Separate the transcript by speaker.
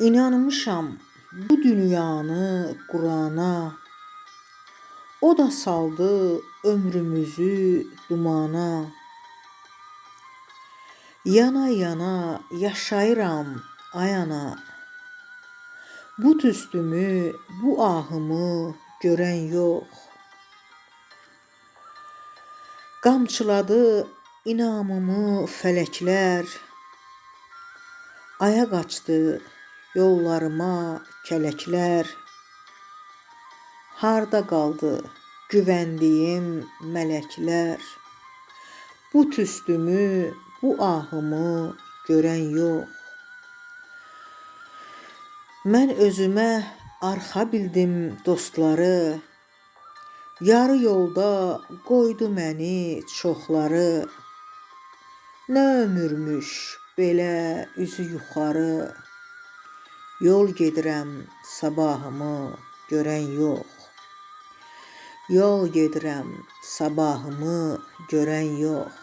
Speaker 1: İnanmışam bu dünyanı qurana. O da saldı ömrümüzü dumana. Yana yana yaşayıram ayana. Bu tüstümü, bu ahımı görən yox. Qamçıladı inamımı fələklər. Aya qaçdı yollarıma kələklər. Harda qaldı güvəndiyim mələklər? Bu tüstümü, bu ahımı görən yox. Mən özümə arxa bildim dostları. Yarı yolda qoydu məni çoxları. Nə ömürmüş belə üzü yuxarı. Yol gedirəm sabahımı görən yox. Yol gedirəm sabahımı görən yox.